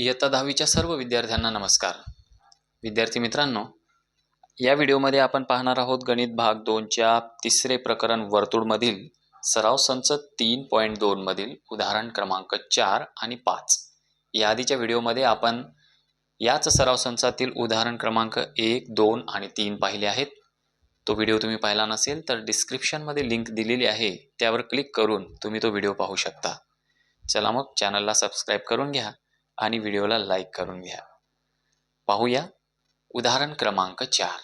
इयत्ता दहावीच्या सर्व विद्यार्थ्यांना नमस्कार. विद्यार्थी मित्रांनो या व्हिडिओमध्ये आपण पाहणार आहोत गणित भाग दोनच्या तिसरे प्रकरण वर्तुळमधील सराव संच तीन पॉईंट दोनमधील उदाहरण क्रमांक चार आणि पाच. या आधीच्या व्हिडिओमध्ये आपण याच सराव संचातील उदाहरण क्रमांक एक दोन आणि तीन पाहिले आहेत. तो व्हिडिओ तुम्ही पाहिला नसेल तर डिस्क्रिप्शनमध्ये लिंक दिलेली आहे त्यावर क्लिक करून तुम्ही तो व्हिडिओ पाहू शकता. चला मग चॅनलला सबस्क्राईब करून घ्या. आणि व्हिडिओला लाईक करून घ्या. पाहूया उदाहरण क्रमांक चार.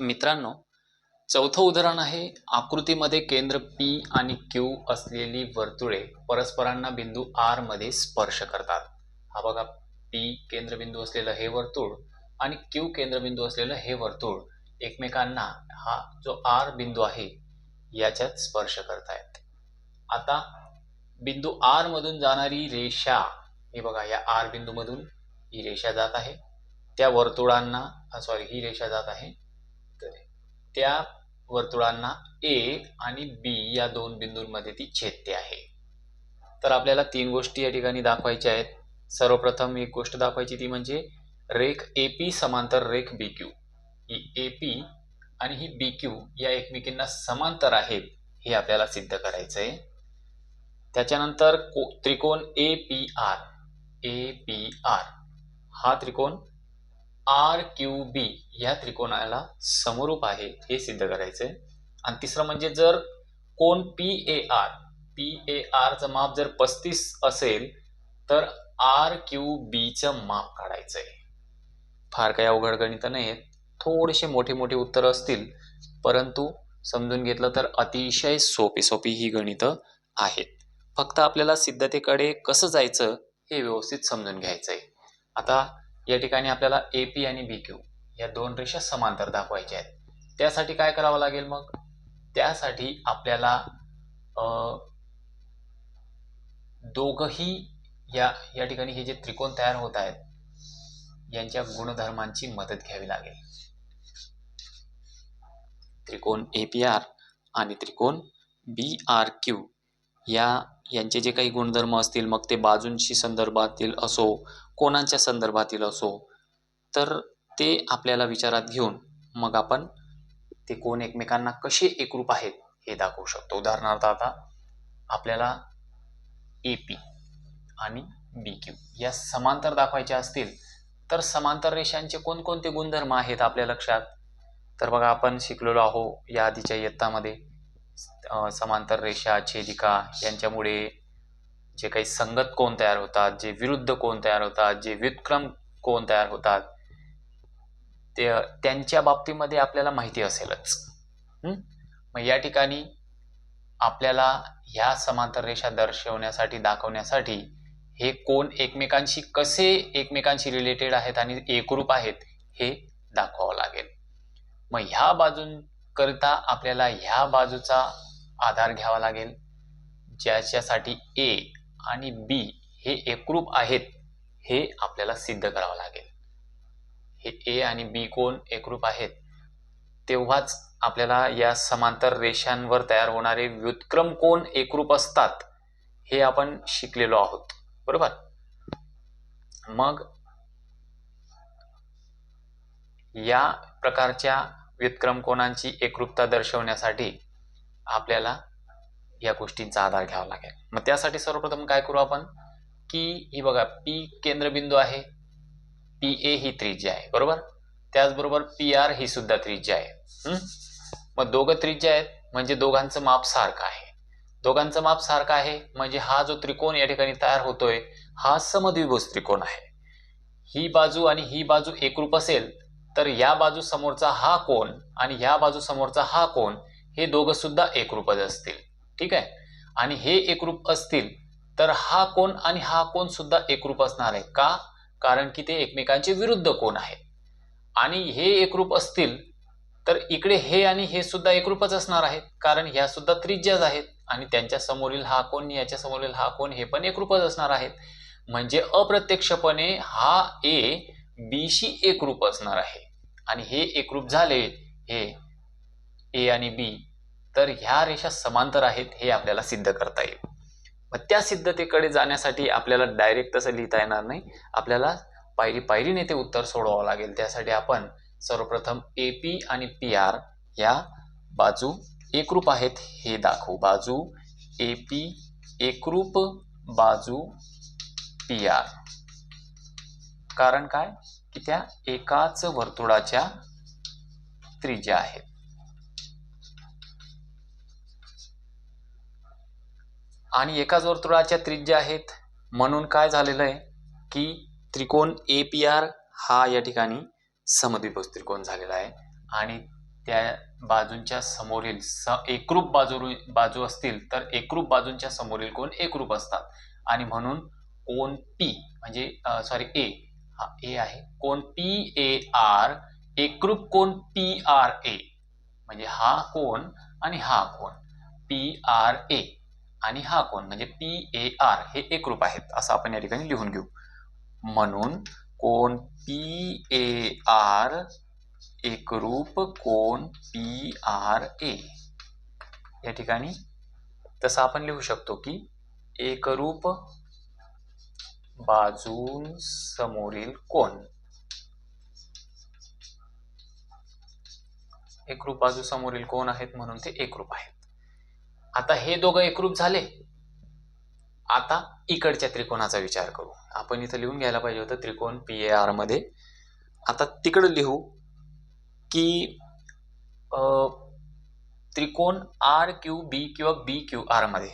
मित्रांनो चौथं उदाहरण आहे आकृतीमध्ये केंद्र पी आणि क्यू असलेली वर्तुळे परस्परांना बिंदू आरमध्ये स्पर्श करतात. हा बघा पी केंद्रबिंदू असलेलं हे वर्तुळ आणि क्यू केंद्रबिंदू असलेलं हे वर्तुळ एकमेकांना हा जो आर बिंदू आहे याच्यात स्पर्श करतायत. आता बिंदू आर मधून जाणारी रेषा हे बघा या आर बिंदू मधून ही रेषा जात आहे. त्या वर्तुळांना सॉरी ही रेषा जात आहे. तर त्या वर्तुळांना ए आणि बी या दोन बिंदूंमध्ये ती छेदते आहे. तर आपल्याला तीन गोष्टी या ठिकाणी दाखवायच्या आहेत. सर्वप्रथम एक गोष्ट दाखवायची ती म्हणजे रेख ए पी समांतर रेख बी क्यू ही ए पी आणि ही बी क्यू या एकमेकींना समांतर आहेत हे आपल्याला सिद्ध करायचं आहे त्याच्यानंतर को त्रिकोण A P R A P R हा त्रिकोण आर क्यू बी या त्रिकोणाला समरूप आहे हे सिद्ध करायचं आहे आणि तिसरं म्हणजे जर कोण P A R P A आरचं माप जर पस्तीस असेल तर आर क्यू बीचं माप काढायचं आहे फार काही अवघड गणित नाही आहेत थोडेसे मोठे मोठे उत्तरं असतील परंतु समजून घेतलं तर अतिशय सोपी सोपी ही गणितं आहेत. फक्त आपल्याला सिद्धतेकडे कसं जायचं हे व्यवस्थित समजून घ्यायचं आहे आता या ठिकाणी आपल्याला ए पी आणि बी क्यू या दोन रेषा समांतर दाखवायच्या आहेत. त्यासाठी काय करावं लागेल मग? त्यासाठी आपल्याला दोघही या या ठिकाणी हे जे त्रिकोण तयार होत आहेत यांच्या गुणधर्मांची मदत घ्यावी लागेल. त्रिकोण ए पी आर आणि त्रिकोण बी आर क्यू या यांचे जे काही गुणधर्म असतील मग ते बाजूंशी संदर्भातील असो कोणाच्या संदर्भातील असो तर ते आपल्याला विचारात घेऊन मग आपण ते कोण एकमेकांना कसे एकरूप आहेत हे दाखवू शकतो. उदाहरणार्थ आता आपल्याला ए पी आणि बी क्यू या समांतर दाखवायच्या असतील तर समांतर रेषांचे कोणकोणते गुणधर्म आहेत आपल्या लक्षात? तर बघा आपण शिकलेलो आहो या आधीच्या इयत्तामध्ये. समांतर रेषा छेदिका यांच्यामुळे जे काही संगत कोण तयार होतात जे विरुद्ध कोण तयार होतात जे व्युत्क्रम कोण तयार होतात ते त्यांच्या बाबतीमध्ये आपल्याला माहिती असेलच. मग या ठिकाणी आपल्याला ह्या समांतर रेषा दर्शवण्यासाठी दाखवण्यासाठी हे कोण एकमेकांशी कसे एकमेकांशी रिलेटेड आहेत आणि एकरूप आहेत हे दाखवावं लागेल. मग ह्या बाजून करता आपल्याला ह्या बाजूचा आधार घ्यावा लागेल. ज्याच्यासाठी ए आणि बी हे एकरूप आहेत हे आपल्याला सिद्ध करावं लागेल. हे ए आणि बी कोण एकरूप आहेत? तेव्हाच आपल्याला या समांतर रेषांवर तयार होणारे व्युत्क्रम कोण एकरूप असतात हे आपण शिकलेलो आहोत. बरोबर? मग या प्रकारच्या व्युत्क्रम कोणांची एकरूपता दर्शवण्यासाठी आपल्याला या गोष्टींचा आधार घ्यावा लागेल. मग त्यासाठी सर्वप्रथम काय करू आपण? की ही बघा पी केंद्रबिंदू आहे. पी ए ही त्रिज्या आहे बरोबर? त्याचबरोबर पी आर ही सुद्धा त्रिज्या आहे. मग दोघं त्रिज्या आहेत म्हणजे दोघांचं माप सारखं आहे. दोघांचं माप सारखं आहे म्हणजे हा जो त्रिकोण या ठिकाणी तयार होतोय हा समद्विभुज त्रिकोण आहे. ही बाजू आणि ही बाजू एकरूप असेल तर या बाजू समोरचा हा कोण आणि या बाजू समोरचा हा कोण हे दोघं सुद्धा एकरूपच असतील. ठीक आहे? आणि हे एकरूप असतील तर हा कोण आणि हा कोण सुद्धा एकरूप असणार आहे. का? कारण की ते एकमेकांचे विरुद्ध कोण आहेत. आणि हे एकरूप असतील तर इकडे हे आणि हे सुद्धा एकरूपच असणार आहेत. कारण ह्या सुद्धा त्रिज्याच आहेत आणि त्यांच्या समोरील हा कोण याच्या समोरील हा कोण हे पण एकरूपच असणार आहेत. म्हणजे अप्रत्यक्षपणे हा ए बीशी एकरूप असणार आहे. आणि हे एकरूप झाले हे ए आणि बी तर ह्या रेषा समांतर आहेत हे आपल्याला सिद्ध करता येईल. मग त्या सिद्धतेकडे जाण्यासाठी आपल्याला डायरेक्ट तसं लिहिता येणार नाही. आपल्याला पायरी पायरीने ते उत्तर सोडवावं लागेल. त्यासाठी आपण सर्वप्रथम ए पी आणि पी आर या बाजू एकरूप आहेत हे दाखवू. बाजू ए पी एकरूप बाजू पी आर कारण काय? की त्या एकाच वर्तुळाच्या त्रिज्या आहेत. आणि एकाच वर्तुळाच्या त्रिज्या आहेत. म्हणून काय झालेलं आहे? की त्रिकोण ए पी आर हा या ठिकाणी समद्विभुज त्रिकोण झालेला आहे. आणि त्या बाजूंच्या समोरील स एकरूप बाजू बाजू असतील तर एकरूप बाजूंच्या समोरील कोण? एकरूप असतात. आणि म्हणून कोण पी म्हणजे सॉरी ए हा ए आहे. कोण पी ए आर एकरूप कोण पी आर ए म्हणजे हा कोण आणि हा कोण. पी आर ए आणि हा कोण म्हणजे पी ए आर हे एकरूप आहेत असं आपण या ठिकाणी लिहून घेऊ. म्हणून कोण पी ए आर एकरूप कोण पी आर ए या ठिकाणी तसं आपण लिहू शकतो की एकरूप बाजून समोरील कोण एकरूप बाजू समोरील कोण आहेत म्हणून ते एकरूप आहेत. आता हे दोघं एकरूप झाले. आता इकडच्या त्रिकोणाचा विचार करू. आपण इथं लिहून घ्यायला पाहिजे होतं त्रिकोण पी ए आरमध्ये. आता तिकडं लिहू की त्रिकोण आर क्यू बी किंवा बी क्यू आरमध्ये.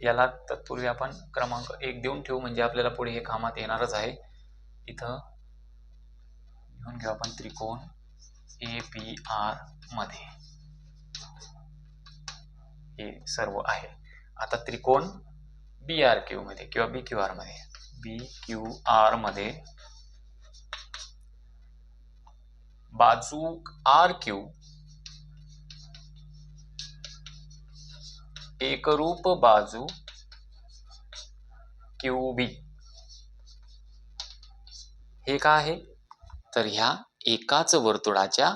याला तत्पूर्वी आपण क्रमांक एक देऊन ठेवू म्हणजे आपल्याला पुढे हे कामात येणारच आहे. इथं लिहून घेऊ आपण त्रिकोण ए पी आरमध्ये. हे सर्व आहे. आता त्रिकोण बी आर क्यू मध्ये किंवा बी क्यू आरमध्ये. बी क्यू आरमध्ये बाजू आर क्यू एकरूप बाजू क्यू बी हे का आहे? तर ह्या एकाच वर्तुळाच्या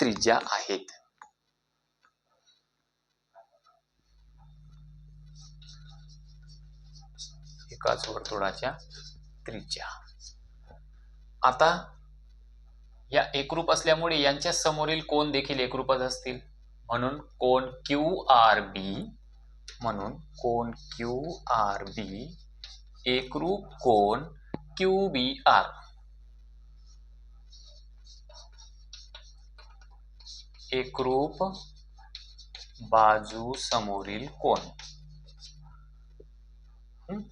त्रिज्या आहेत. एकाच वर्तुळाच्या त्रिज्या. आता या एकरूप असल्यामुळे यांच्या समोरील कोण देखील एकरूपच असतील? म्हणून कोण क्यू आर बी म्हणून कोण क्यू आर बी एकरूप कोण क्यू बी आर. एकरूप बाजू समोरील कोण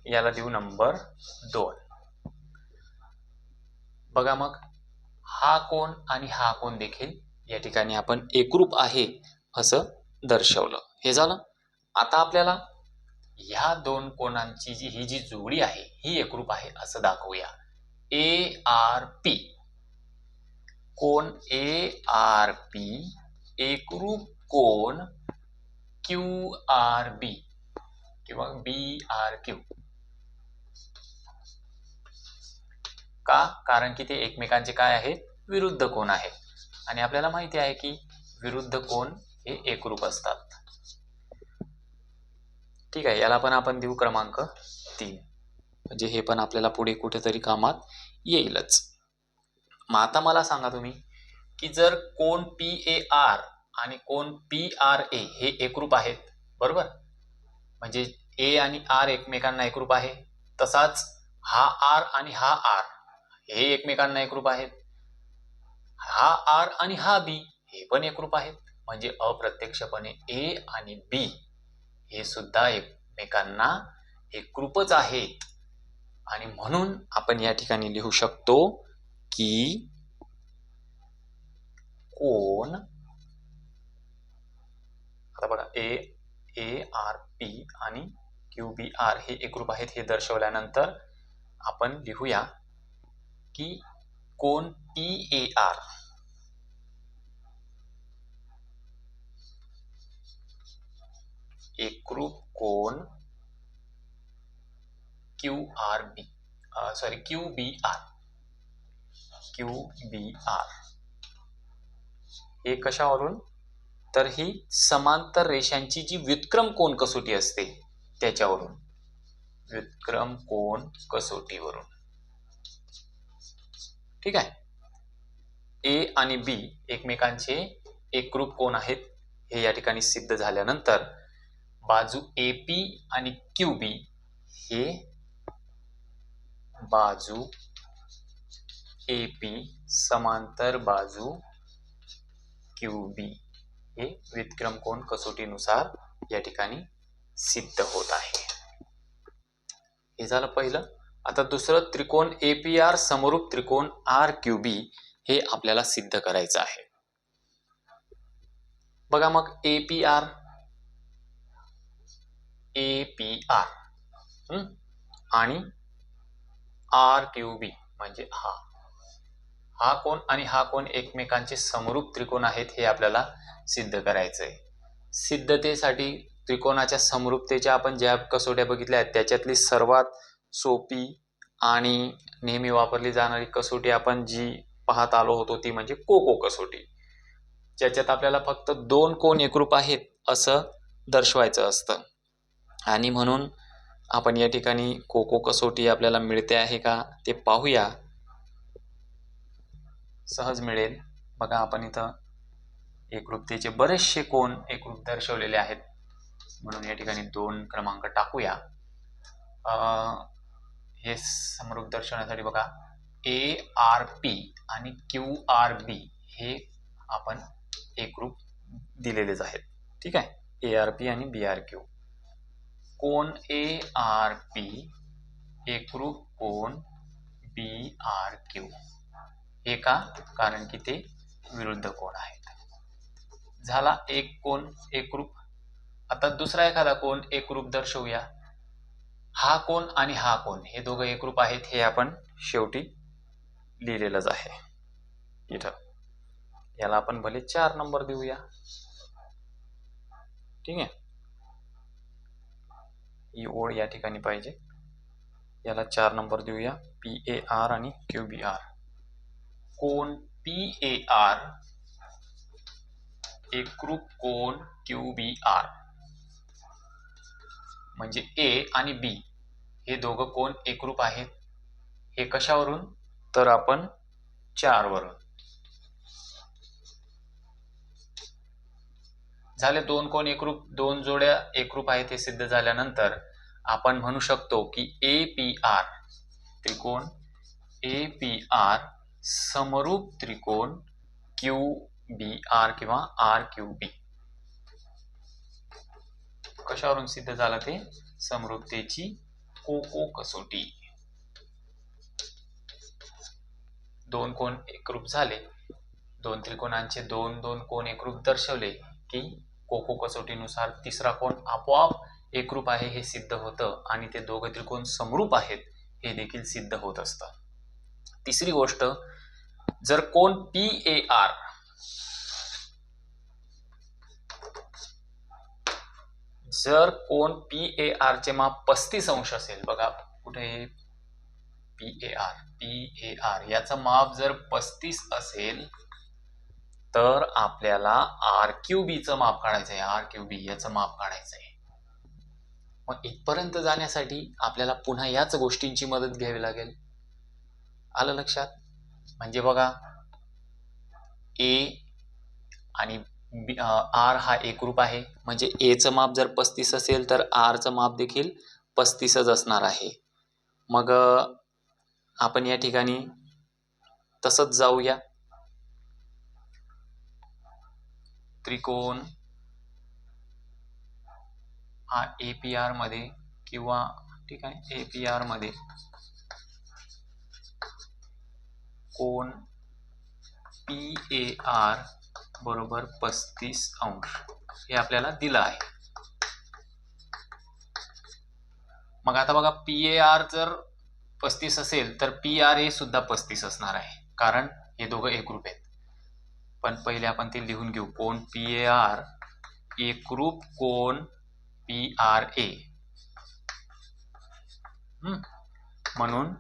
याला देऊ नंबर दोन. बघा मग हा कोण आणि हा कोण देखील या ठिकाणी आपण एकरूप आहे असं दर्शवलं. हे झालं? आता आपल्याला ह्या दोन कोणांची जी ही जी जोडी आहे ही एकरूप आहे असं दाखवूया. ए आर पी कोण ए आर पी एकरूप कोण? क्यू आर बी किंवा बी आर क्यू का? कारण की ते एकमेकांचे काय आहेत? विरुद्ध कोण आहे आणि आपल्याला माहिती आहे की विरुद्ध कोण हे एकरूप असतात. ठीक आहे याला पण आपण देऊ क्रमांक तीन. म्हणजे हे पण आपल्याला पुढे कुठेतरी कामात येईलच. मग आता मला सांगा तुम्ही की जर कोण पी ए आर आणि कोण पी आर ए हे एकरूप आहेत बरोबर? म्हणजे ए आणि आर एकमेकांना एकरूप आहे तसाच हा आर आणि हा आर हे एकमेकांना एकरूप आहेत. हा आर आणि हा बी हे पण एकरूप आहेत. म्हणजे अप्रत्यक्षपणे ए आणि बी हे सुद्धा एकमेकांना एकरूपच आहेत. आणि म्हणून आपण या ठिकाणी लिहू शकतो की कोण आता बघा ए ए आर पी आणि क्यू बी आर हे एकरूप आहेत हे दर्शवल्यानंतर आपण लिहूया की कोण पी ए आर एकरूप कोण? Q R B. Sorry Q B R. Q B R. हे कशावरून? तर ही समांतर रेषांची जी व्युत्क्रम कोण कसोटी असते त्याच्यावरून. विक्रम कोण कसोटीवरून. ठीक आहे? ए आणि बी एकमेकांचे एकरूप कोण आहेत हे या ठिकाणी सिद्ध झाल्यानंतर बाजू ए पी आणि क्यू बी हे बाजू ए पी समांतर बाजू क्यू बी हे विक्रम कोण कसोटीनुसार या ठिकाणी सिद्ध होत आहे. हे झालं पहिलं. आता दुसरं त्रिकोण ए पी आर समरूप त्रिकोण आर क्यू बी हे आपल्याला सिद्ध करायचं आहे. बघा मग A P R A P R. आणि आर क्यू बी म्हणजे हा. हा कोण आणि हा कोण एकमेकांचे समरूप त्रिकोण आहेत हे आपल्याला सिद्ध करायचं आहे सिद्धतेसाठी त्रिकोणाच्या समरूपतेच्या आपण ज्या कसोट्या बघितल्या आहेत त्याच्यातली सर्वात सोपी आणि नेहमी वापरली जाणारी कसोटी आपण जी पाहत आलो होतो ती म्हणजे कोको कसोटी. ज्याच्यात आपल्याला फक्त दोन कोण एकरूप आहेत असं दर्शवायचं असतं. आणि म्हणून आपण या ठिकाणी कोको कसोटी आपल्याला मिळते आहे का ते पाहूया. सहज मिळेल. बघा आपण इथं एकरूपतेचे बरेचसे कोण एकरूप दर्शवलेले आहेत. म्हणून या ठिकाणी दोन क्रमांक टाकूया. हे समरूप दर्शवण्यासाठी बघा. ए आर पी आणि क्यू आर बी हे आपण एकरूप दिलेलेच आहेत. ठीक आहे? ए आर पी आणि बी आर क्यू कोण ए आर पी एकरूप कोण बी आर क्यू. हे का? कारण की ते विरुद्ध कोण आहेत. झाला एक कोण एकरूप आता दुसरा एखादा कोण एकरूप दर्शवूया. हा कोण आणि हा कोण हे दोघं एकरूप आहेत हे आपण शेवटी लिहिलेलंच आहे. इथं. याला आपण भले चार नंबर देऊया. ठीक आहे? ही ओळ या ठिकाणी पाहिजे. याला चार नंबर देऊया. पी ए आर आणि क्यू बी आर कोण पी ए आर एकरूप कोण क्यू बी आर म्हणजे ए आणि बी हे दोघं कोण एकरूप आहेत? हे कशावरून? तर आपण चार झाले दोन कोण एकरूप दोन जोड्या एकरूप आहेत हे सिद्ध झाल्यानंतर आपण म्हणू शकतो की ए पी आर त्रिकोण ए पी आर समरूप त्रिकोण क्यू बी आर किंवा आर क्यू बी कशावरून सिद्ध झालं ते? समरूपतेची कोको कसोटी. दोन कोण एकरूप झाले. दोन त्रिकोणांचे दोन दोन कोण एकरूप दर्शवले. की कोको कसोटीनुसार तिसरा कोण आपोआप एकरूप आहे हे सिद्ध होतं आणि ते दोघं त्रिकोण समरूप आहेत हे देखील सिद्ध होत असतं. तिसरी गोष्ट जर कोण पी ए आर जर कोण पी ए आर चे माप पस्तीस अंश असेल बघा कुठे P A R P A R याचं माप जर पस्तीस असेल तर आपल्याला आर क्यू बीचं माप काढायचं आहे. आर क्यू बी याचं माप काढायचं आहे. मग इथपर्यंत जाण्यासाठी आपल्याला पुन्हा याच गोष्टींची मदत घ्यावी लागेल. आलं लक्षात? म्हणजे बघा ए आणि आर हा एकरूप आहे. म्हणजे एचं माप जर पस्तीस असेल तर आरचं माप देखील पस्तीसच असणार आहे. मग आपण या ठिकाणी तसंच जाऊया. त्रिकोण हा ए पी आरमध्ये किंवा ठीक आहे ए पी आरमध्ये कोण पी ए आर बरोबर पस्तीस अंश हे आपल्याला दिलं आहे. मग आता बघा पी ए आर जर पस्तीस असेल तर पी आर ए सुद्धा पस्तीस असणार आहे. कारण हे दोघं एकरूप आहेत. पण पहिले आपण ते लिहून घेऊ. कोण? पी ए आर एकरूप कोण? पी आर ए म्हणून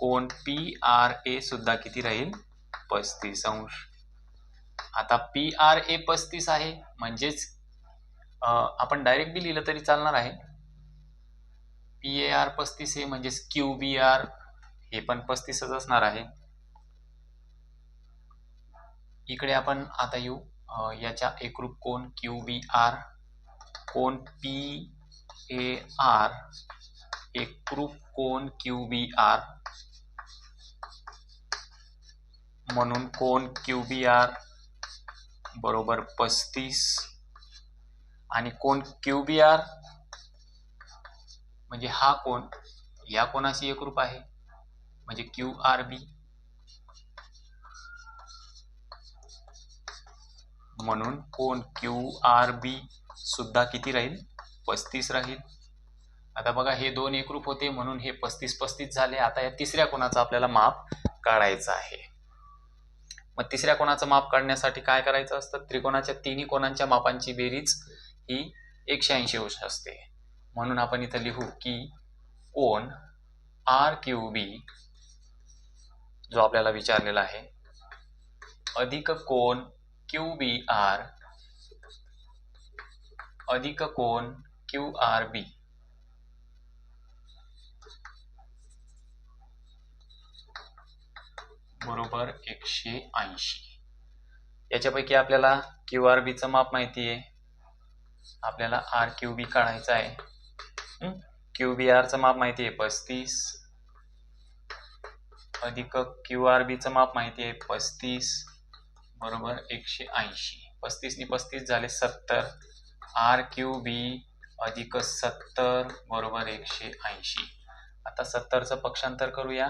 कोण? पी आर ए सुद्धा किती राहील? पस्तीस अंश. आता पी आर ए पस्तीस आहे. म्हणजेच आपण डायरेक्ट बी लिहिलं तरी चालणार आहे. पी ए आर पस्तीस आहे म्हणजेच क्यू बी आर हे पण पस्तीसच असणार आहे. इकडे आपण आता येऊ. याच्या एकरूप कोण? Q B R. कोण? P A R. एकरूप कोण? Q B R. म्हणून कोण? Q B R. बरोबर पस्तीस. आणि कोण? Q B R. म्हणजे हा कोण? या कोणाशी एकरूप आहे? म्हणजे क्यू आर बी. म्हणून कोण क्यू आर बी सुद्धा किती राहील? पस्तीस राहील. आता बघा हे दोन एकरूप होते म्हणून हे पस्तीस पस्तीस झाले. आता या तिसऱ्या कोणाचं आपल्याला माप काढायचं आहे? मग तिसऱ्या कोणाचं माप काढण्यासाठी काय करायचं असतं? त्रिकोणाच्या तिन्ही कोणांच्या मापांची बेरीज ही एकशे ऐंशी अंश असते. म्हणून आपण इथं लिहू की कोण आर क्यू बी जो आपल्याला विचारलेला आहे अधिक कोण क्यू बी आर अधिक कोण क्यू आर बी? बरोबर एकशे ऐंशी. याच्यापैकी आपल्याला क्यू आर बीचं माप माहिती आहे. आपल्याला आर क्यू बी काढायचं आहे. क्यू बी आरचं माप माहिती आहे पस्तीस. अधिक क्यू आर बीचं माप माहिती आहे पस्तीस. बरोबर एकशे ऐंशी. पस्तीसनी पस्तीस झाले सत्तर. आर क्यू बी अधिक सत्तर बरोबर एकशे ऐंशी. आता सत्तरचं पक्षांतर करूया.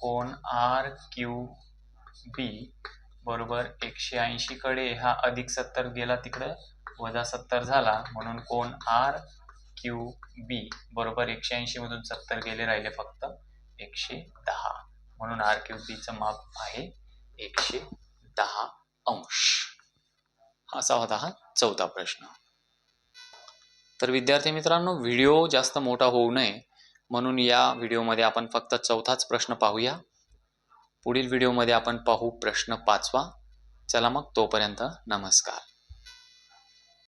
कोण? आर क्यू बी बरोबर एकशे ऐंशीकडे हा अधिक सत्तर गेला तिकडं. वजा सत्तर झाला. म्हणून कोण? आर क्यू बी बरोबर एकशे ऐंशीमधून सत्तर गेले राहिले फक्त एकशे दहा. म्हणून आर क्यू बीचं माप आहे एकशे दहा अंश. असा होता हा चौथा प्रश्न. तर विद्यार्थी मित्रांनो व्हिडिओ जास्त मोठा होऊ नये म्हणून या व्हिडिओमध्ये आपण फक्त चौथाच प्रश्न पाहूया. पुढील व्हिडिओमध्ये आपण पाहू प्रश्न पाचवा. चला मग तोपर्यंत नमस्कार.